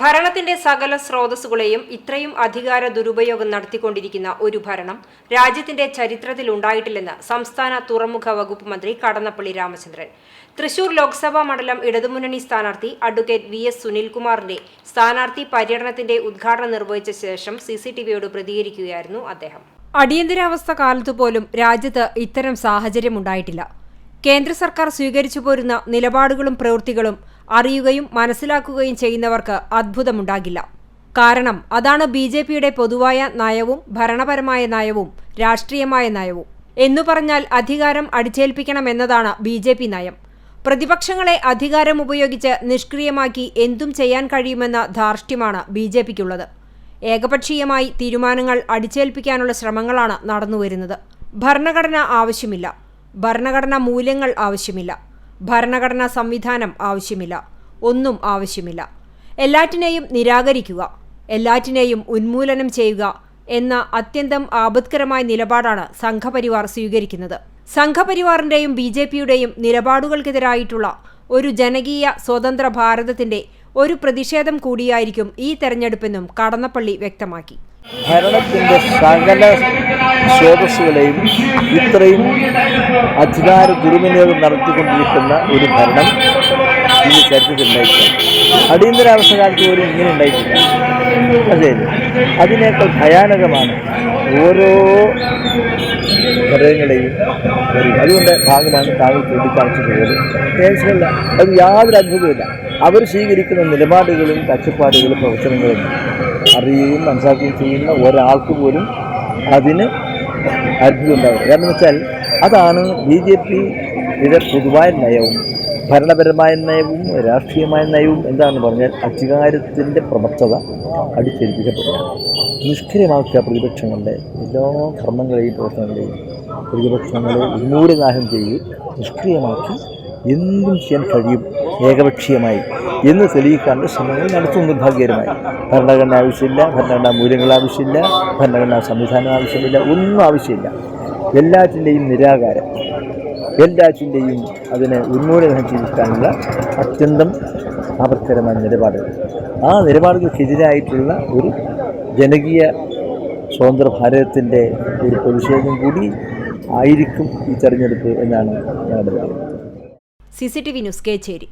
ഭരണത്തിന്റെ സകല സ്രോതസ്സുകളെയും ഇത്രയും അധികാര ദുരുപയോഗം നടത്തിക്കൊണ്ടിരിക്കുന്ന ഒരു ഭരണം രാജ്യത്തിന്റെ ചരിത്രത്തിൽ ഉണ്ടായിട്ടില്ലെന്ന് സംസ്ഥാന തുറമുഖ വകുപ്പ് മന്ത്രി കടന്നപ്പള്ളി രാമചന്ദ്രൻ. തൃശൂർ ലോക്സഭാ മണ്ഡലം ഇടതുമുന്നണി സ്ഥാനാർത്ഥി അഡ്വക്കേറ്റ് വി എസ് സുനിൽകുമാറിന്റെ സ്ഥാനാർത്ഥി പര്യടനത്തിന്റെ ഉദ്ഘാടനം നിർവഹിച്ച ശേഷം സിസിടിവിയോട് പ്രതികരിക്കുകയായിരുന്നു അദ്ദേഹം. അടിയന്തരാവസ്ഥ കാലത്തുപോലും രാജ്യത്ത് ഇത്തരം സാഹചര്യമുണ്ടായിട്ടില്ല കേന്ദ്ര സർക്കാർ സ്വീകരിച്ചു പോരുന്ന നിലപാടുകളും പ്രവൃത്തികളും അറിയുകയും മനസ്സിലാക്കുകയും ചെയ്യുന്നവർക്ക് അത്ഭുതമുണ്ടാകില്ല. കാരണം അതാണ് ബി ജെ പിയുടെ പൊതുവായ നയവും ഭരണപരമായ നയവും രാഷ്ട്രീയമായ നയവും. എന്നു പറഞ്ഞാൽ അധികാരം അടിച്ചേൽപ്പിക്കണമെന്നതാണ് ബി ജെ പി നയം. പ്രതിപക്ഷങ്ങളെ അധികാരം ഉപയോഗിച്ച് നിഷ്ക്രിയമാക്കി എന്തും ചെയ്യാൻ കഴിയുമെന്ന ധാർഷ്ട്യമാണ് ബി ജെ പിക്കുള്ളത്. ഏകപക്ഷീയമായി തീരുമാനങ്ങൾ അടിച്ചേൽപ്പിക്കാനുള്ള ശ്രമങ്ങളാണ് നടന്നുവരുന്നത്. ഭരണഘടന ആവശ്യമില്ല. ഭരണഘടനാ മൂല്യങ്ങൾ ആവശ്യമില്ല. ഭരണഘടനാ സംവിധാനം ആവശ്യമില്ല. ഒന്നും ആവശ്യമില്ല. എല്ലാറ്റിനെയും നിരാകരിക്കുക എല്ലാറ്റിനെയും ഉന്മൂലനം ചെയ്യുക എന്ന അത്യന്തം ആപത്കരമായ നിലപാടാണ് സംഘപരിവാർ സ്വീകരിക്കുന്നത്. സംഘപരിവാറിന്റെയും ബി ജെ പിയുടെയും നിലപാടുകൾക്കെതിരായിട്ടുള്ള ഒരു ജനകീയ സ്വതന്ത്ര ഭാരതത്തിന്റെ ഒരു പ്രതിഷേധം കൂടിയായിരിക്കും ഈ തെരഞ്ഞെടുപ്പെന്നും കടന്നപ്പള്ളി വ്യക്തമാക്കി. ഭരണത്തിന്റെ സകല സ്രോതസ്സുകളെയും ഇത്രയും അധികാര ദുർവിനിയോഗം നടത്തിക്കൊണ്ടിരിക്കുന്ന ഒരു ഭരണം ഈ ചരിത്രത്തിൽ അടിയന്തരാവസ്ഥ കാലത്ത് പോലും ഇങ്ങനെ ഉണ്ടായിട്ടില്ല. അതെ അതിനേക്കാൾ ഭയാനകമാണ് ഓരോ ഘടകങ്ങളെയും. അതുകൊണ്ട് ഭാഗമാണ് താങ്കൾ ചൂണ്ടിക്കാണിച്ചിട്ടുള്ളത് കേസിലല്ല അത് യാതൊരു അത്ഭുതമില്ല അവർ സ്വീകരിക്കുന്ന നിലപാടുകളും കാഴ്ചപ്പാടുകളും പ്രവർത്തനങ്ങളും അറിയുകയും മനസ്സിലാക്കുകയും ചെയ്യുന്ന ഒരാൾക്ക് പോലും അതിന് അത്ഭുതം ഉണ്ടാവില്ല കാരണം വെച്ചാൽ അതാണ് ബി ജെ പിയുടെ പൊതുവായ നയവും ഭരണപരമായ നയവും രാഷ്ട്രീയമായ നയവും എന്താണെന്ന് പറഞ്ഞാൽ അധികാരത്തിന്റെ പ്രവർത്തത അടിച്ചേൽപ്പിക്കപ്പെടുന്നു. നിഷ്ക്രിയമാക്കുക പ്രതിപക്ഷങ്ങളുടെ എല്ലാ കർമ്മങ്ങളെയും പ്രവർത്തനങ്ങളെയും പ്രതിപക്ഷങ്ങളെ ഉന്മൂലനാശം ചെയ്യുകയും നിഷ്ക്രിയമാക്കി എന്തും ചെയ്യാൻ കഴിയും ഏകപക്ഷീയമായി എന്ന് തെളിയിക്കാനുള്ള ശ്രമങ്ങൾ നടത്തുന്നു നിർഭാഗ്യകരമായി ഭരണഘടന ആവശ്യമില്ല ഭരണഘടനാ മൂല്യങ്ങൾ ആവശ്യമില്ല ഭരണഘടനാ സംവിധാനം ആവശ്യമില്ല ഒന്നും ആവശ്യമില്ല. എല്ലാറ്റിന്റെയും നിരാകാരം. എല്ലാറ്റിന്റെയും അതിനെ ഉന്മൂലനം ചെയ്തിട്ടാനുള്ള അത്യന്തം ആപത്കരമായ നിലപാടുകൾ. ആ നിലപാടുകൾക്കെതിരായിട്ടുള്ള ഒരു ജനകീയ സ്വതന്ത്ര ഭാരതത്തിന്റെ ഒരു പ്രതിഷേധം കൂടി ആയിരിക്കും ഈ തെരഞ്ഞെടുപ്പ് എന്നാണ് ഞങ്ങളുടെ പറയുന്നത് C C T V news Kechery.